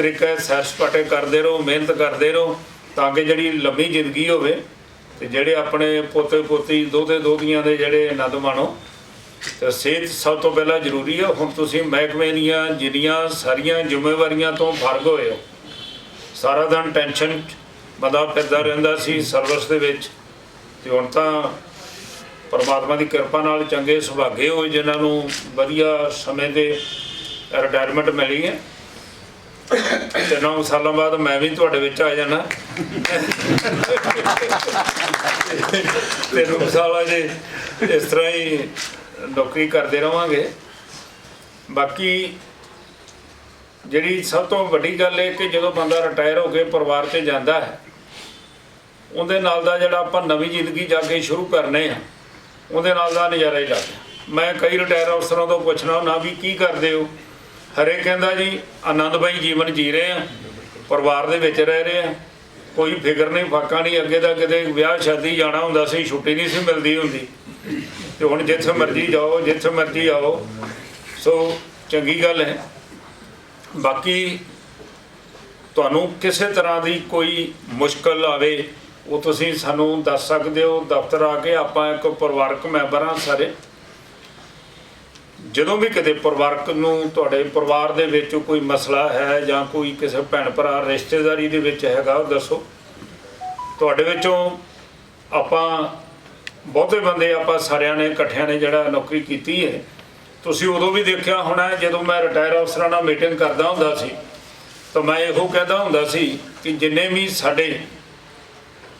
ਤਰੀਕੇ ਸੈਰ ਸਪਾਟੇ ਕਰਦੇ ਰਹੋ, ਮਿਹਨਤ ਕਰਦੇ ਰਹੋ, ਤਾਂ ਕਿ ਜਿਹੜੀ ਲੰਮੀ ਜ਼ਿੰਦਗੀ ਹੋਵੇ ਤੇ ਜਿਹੜੇ ਆਪਣੇ ਪੋਤੇ ਪੋਤੀ ਦੋਤੇ ਦੋਤੀਆਂ ਦੇ ਜਿਹੜੇ ਆਨੰਦ ਮਾਣੋ। ਤੇ ਸਿਹਤ ਸਭ ਤੋਂ ਪਹਿਲਾਂ ਜ਼ਰੂਰੀ ਹੈ, ਹੁਣ ਤੁਸੀਂ ਮਹਿਕਮੇ ਦੀਆਂ ਜਿੰਨੀਆਂ ਸਾਰੀਆਂ ਜ਼ਿੰਮੇਵਾਰੀਆਂ ਤੋਂ ਫਰਗ ਹੋਏ ਹੋ, ਸਾਰਾ ਦਿਨ ਟੈਨਸ਼ਨ 'ਚ ਬੰਦਾ ਫਿਰਦਾ ਰਹਿੰਦਾ ਸੀ ਸਰਵਿਸ ਦੇ ਵਿੱਚ, ਤੇ ਹੁਣ ਤਾਂ ਪਰਮਾਤਮਾ ਦੀ ਕਿਰਪਾ ਨਾਲ ਚੰਗੇ ਸੁਭਾਗੇ ਹੋਏ ਜਿਨ੍ਹਾਂ ਨੂੰ ਵਧੀਆ ਸਮੇਂ ਤੇ ਰਿਟਾਇਰਮੈਂਟ ਮਿਲੀ ਹੈ। ਤੇ ਨੌ ਸਾਲਾਂ ਬਾਅਦ ਮੈਂ ਵੀ ਤੁਹਾਡੇ ਵਿੱਚ ਆ ਜਾਣਾ। ਤੇ ਨੌ ਸਾਲਾਂ ਜੇ ਇਸ ਤਰ੍ਹਾਂ ਹੀ ਨੌਕਰੀ ਕਰਦੇ ਰਵਾਂਗੇ। ਬਾਕੀ ਜਿਹੜੀ ਸਭ ਤੋਂ ਵੱਡੀ ਗੱਲ ਇਹ ਕਿ ਜਦੋਂ ਬੰਦਾ ਰਿਟਾਇਰ ਹੋ ਕੇ ਪਰਿਵਾਰ 'ਚ ਜਾਂਦਾ ਹੈ, ਉਹਦੇ ਨਾਲ ਦਾ ਜਿਹੜਾ ਆਪਾਂ ਨਵੀਂ ਜ਼ਿੰਦਗੀ ਜਾ ਕੇ ਸ਼ੁਰੂ ਕਰਨੇ ਆ, ਉਹਦੇ ਨਾਲ ਦਾ ਨਜ਼ਾਰਾ ਹੀ ਲੱਗਦਾ ਮੈਂ ਕਈ ਰਿਟਾਇਰ ਅਫਸਰਾਂ ਤੋਂ ਪੁੱਛਣਾ, ਨਾ ਵੀ ਕੀ ਕਰਦੇ ਹੋ? ਹਰੇ ਕਹਿੰਦਾ ਜੀ ਆਨੰਦਮਈ ਜੀਵਨ ਜੀ ਰਹੇ ਆ, ਪਰਿਵਾਰ ਦੇ ਵਿੱਚ ਰਹਿ ਰਹੇ ਆ। ਕੋਈ ਫਿਕਰ ਨਹੀਂ, ਫਾਕਾ ਨਹੀਂ, ਅੱਗੇ ਦਾ ਕਿਤੇ ਵਿਆਹ ਸ਼ਾਦੀ ਜਾਣਾ ਹੁੰਦਾ ਸੀ, ਛੁੱਟੀ ਨਹੀਂ ਸੀ ਮਿਲਦੀ ਹੁੰਦੀ। ਤੇ ਹੁਣ ਜਿੱਥੇ ਮਰਜ਼ੀ ਜਾਓ, ਜਿੱਥੇ ਮਰਜ਼ੀ ਆਓ। ਸੋ ਚੰਗੀ ਗੱਲ ਹੈ। ਬਾਕੀ ਤੁਹਾਨੂੰ ਕਿਸੇ ਤਰ੍ਹਾਂ ਦੀ ਕੋਈ ਮੁਸ਼ਕਲ ਆਵੇ, ਉਹ ਤੁਸੀਂ ਸਾਨੂੰ ਦੱਸ ਸਕਦੇ ਹੋ। ਦਫ਼ਤਰ ਆ ਕੇ ਆਪਾਂ ਇੱਕ ਪਰਿਵਾਰਕ ਮੈਂਬਰ ਹਾਂ ਸਾਰੇ। ਜਦੋਂ ਵੀ ਕਿਤੇ ਪਰਿਵਾਰਕ ਨੂੰ ਤੁਹਾਡੇ ਪਰਿਵਾਰ ਦੇ ਵਿੱਚ ਕੋਈ ਮਸਲਾ ਹੈ ਜਾਂ ਕੋਈ ਕਿਸੇ ਭੈਣ ਭਰਾ, ਰਿਸ਼ਤੇਦਾਰੀ ਦੇ ਵਿੱਚ ਹੈਗਾ, ਉਹ ਦੱਸੋ। ਤੁਹਾਡੇ ਵਿੱਚੋਂ ਆਪਾਂ ਬਹੁਤੇ ਬੰਦੇ ਆਪਾਂ ਸਾਰਿਆਂ ਨੇ, ਇਕੱਠਿਆਂ ਨੇ ਜਿਹੜਾ ਨੌਕਰੀ ਕੀਤੀ ਹੈ, ਤੁਸੀਂ ਉਦੋਂ ਵੀ ਦੇਖਿਆ ਹੋਣਾ ਜਦੋਂ ਮੈਂ ਰਿਟਾਇਰ ਅਫਸਰਾਂ ਨਾਲ ਮੀਟਿੰਗ ਕਰਦਾ ਹੁੰਦਾ ਸੀ, ਤਾਂ ਮੈਂ ਇਹੋ ਕਹਿੰਦਾ ਹੁੰਦਾ ਸੀ ਕਿ ਜਿੰਨੇ ਵੀ ਸਾਡੇ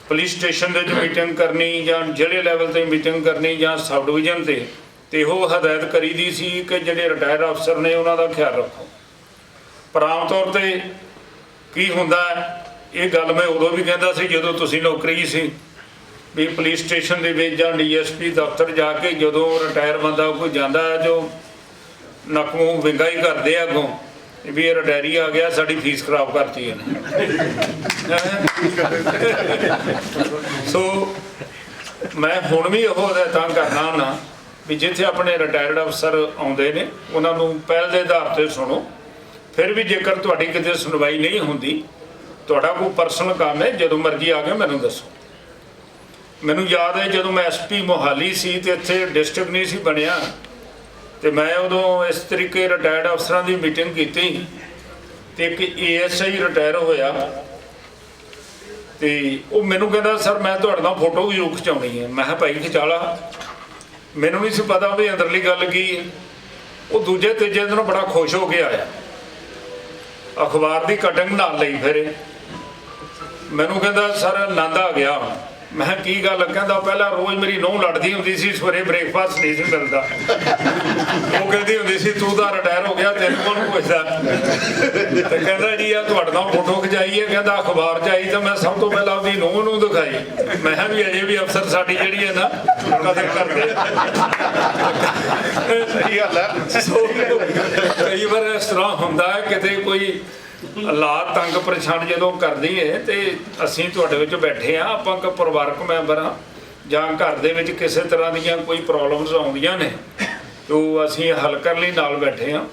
ਪੁਲਿਸ ਸਟੇਸ਼ਨ ਦੇ ਵਿੱਚ ਮੀਟਿੰਗ ਕਰਨੀ ਜਾਂ ਜ਼ਿਲ੍ਹੇ ਲੈਵਲ ਤੇ ਮੀਟਿੰਗ ਕਰਨੀ ਜਾਂ ਸਬ ਡਿਵੀਜ਼ਨ ਤੇ ਤੇ ਇਹੋ ਹਦਾਇਤ ਕਰੀਦੀ ਸੀ ਕਿ ਜਿਹੜੇ ਰਿਟਾਇਰ ਅਫਸਰ ਨੇ ਉਹਨਾਂ ਦਾ ਖਿਆਲ ਰੱਖੋ। ਪਰ ਆਮ ਤੌਰ ਤੇ ਕੀ ਹੁੰਦਾ ਇਹ ਗੱਲ ਮੈਂ ਉਦੋਂ ਵੀ ਕਹਿੰਦਾ ਸੀ ਜਦੋਂ ਤੁਸੀਂ ਨੌਕਰੀ ਸੀ ਵੀ ਪੁਲਿਸ ਸਟੇਸ਼ਨ ਦੇ ਵਿੱਚ ਜਾਂ ਡੀਐਸਪੀ ਦਫ਼ਤਰ ਜਾ ਕੇ ਜਦੋਂ ਰਿਟਾਇਰ ਬੰਦਾ ਕੋਈ ਜਾਂਦਾ ਹੈ ਜੋ ਨੱਕ ਮੂੰਹ ਵਿੰਗਾ ਹੀ ਕਰਦੇ ਆ ਅੱਗੋਂ ਵੀ ਇਹ ਰਿਟਾਇਰੀ ਆ ਗਿਆ ਸਾਡੀ ਫੀਸ ਖਰਾਬ ਕਰਤੀ ਇਹਨੇ। ਸੋ ਮੈਂ ਹੁਣ ਵੀ ਉਹ ਹਦਾਇਤਾਂ ਕਰਨਾ ਨਾ ਵੀ ਜਿੱਥੇ ਆਪਣੇ ਰਿਟਾਇਰਡ ਅਫਸਰ ਆਉਂਦੇ ਨੇ, ਉਹਨਾਂ ਨੂੰ ਪਹਿਲ ਦੇ ਆਧਾਰ ਤੇ ਸੁਣੋ। ਫਿਰ ਵੀ ਜੇਕਰ ਤੁਹਾਡੀ ਕਿਤੇ ਸੁਣਵਾਈ ਨਹੀਂ ਹੁੰਦੀ, ਤੁਹਾਡਾ ਕੋਈ ਪਰਸਨਲ ਕੰਮ ਹੈ, ਜਦੋਂ ਮਰਜ਼ੀ ਆ ਕੇ ਮੈਨੂੰ ਦੱਸੋ। ਮੈਨੂੰ ਯਾਦ ਹੈ ਜਦੋਂ ਮੈਂ ਐਸਪੀ ਮੋਹਾਲੀ ਸੀ ਤੇ ਇੱਥੇ ਡਿਸਟ੍ਰਿਕਟ ਨਹੀਂ ਸੀ ਬਣਿਆ, ਤੇ ਮੈਂ ਉਦੋਂ ਇਸ ਤਰੀਕੇ ਰਿਟਾਇਰਡ ਅਫਸਰਾਂ ਦੀ ਮੀਟਿੰਗ ਕੀਤੀ। ਤੇ ਇੱਕ ਏਐਸਆਈ ਰਿਟਾਇਰ ਹੋਇਆ। ਤੇ ਉਹ ਮੈਨੂੰ ਕਹਿੰਦਾ, ਸਰ, ਮੈਂ ਤੁਹਾਡੇ ਨਾਲ ਫੋਟੋ ਵੀ ਖਿਚਾਉਣੀ ਹੈ। ਮੈਂ ਕਿਹਾ, ਭਾਈ, ਖਿਚਾ ਲਾ। ਮੈਨੂੰ ਨਹੀਂ ਸੀ ਪਤਾ ਵੀ ਅੰਦਰਲੀ ਗੱਲ ਕੀ ਹੈ। ਉਹ ਦੂਜੇ ਤੀਜੇ ਦਿਨ ਬੜਾ ਖੁਸ਼ ਹੋ ਕੇ ਆਇਆ। ਅਖਬਾਰ ਦੀ ਕਟਿੰਗ ਨਾਲ ਲਈ ਫਿਰੇ। ਮੈਨੂੰ ਕਹਿੰਦਾ, ਸਰ, ਆਨੰਦ ਆ ਗਿਆ ਮੈਂ ਕੀ ਗੱਲ ਕਹਿੰਦਾ ਪਹਿਲਾਂ ਰੋਜ਼ ਮੇਰੀ ਨੂੰਹ ਲੜਦੀ ਹੁੰਦੀ ਸੀ ਸਵੇਰੇ ਬ੍ਰੇਕਫਾਸਟ ਨਹੀਂ ਸੀ ਮਿਲਦਾ। ਉਹ ਕਹਿੰਦੀ ਹੁੰਦੀ ਸੀ ਤੂੰ ਤਾਂ ਰਿਟਾਇਰ ਹੋ ਗਿਆ ਤੈਨੂੰ ਕੌਣ ਪੁੱਛਦਾ। ਤੇ ਕਹਿੰਦਾ ਜੀ ਆ ਤੁਹਾਡੇ ਨਾਲ ਫੋਟੋ ਖਿਚਾਈ ਹੈ। ਕਹਿੰਦਾ ਅਖਬਾਰ 'ਚ ਆਈ ਤਾਂ ਮੈਂ ਸਭ ਤੋਂ ਪਹਿਲਾਂ ਆਪਣੀ ਨੂੰਹ ਨੂੰ ਦਿਖਾਈ। ਮੈਂ ਕਿਹਾ ਵੀ ਅਜੇ ਵੀ ਅਫਸਰ ਸਾਡੀ ਜਿਹੜੀ ਹੈ ਨਾ ਕਦਰ ਕਰਦੇ ਸਹੀ ਗੱਲ ਹੈ ਸੋ ਕਈ ਵਾਰ ਇਸ ਤਰ੍ਹਾਂ ਹੁੰਦਾ ਹੈ ਕਿਤੇ ਕੋਈ ਹਾਲਾਤ ਤੰਗ ਪਰੇਸ਼ਾਨ ਜਦੋਂ ਕਰਦੀ ਹੈ ਤੇ ਅਸੀਂ ਤੁਹਾਡੇ ਵਿੱਚ ਬੈਠੇ ਆ ਆਪਾਂ ਇੱਕ ਪਰਿਵਾਰਕ ਮੈਂਬਰ ਆ ਜਾਂ ਘਰ ਦੇ ਵਿੱਚ ਕਿਸੇ ਤਰ੍ਹਾਂ ਦੀਆਂ ਕੋਈ ਪ੍ਰੋਬਲਮਸ ਆਉਂਦੀਆਂ ਨੇ, ਉਹ ਅਸੀਂ ਹੱਲ ਕਰਨ ਲਈ ਨਾਲ ਬੈਠੇ ਆ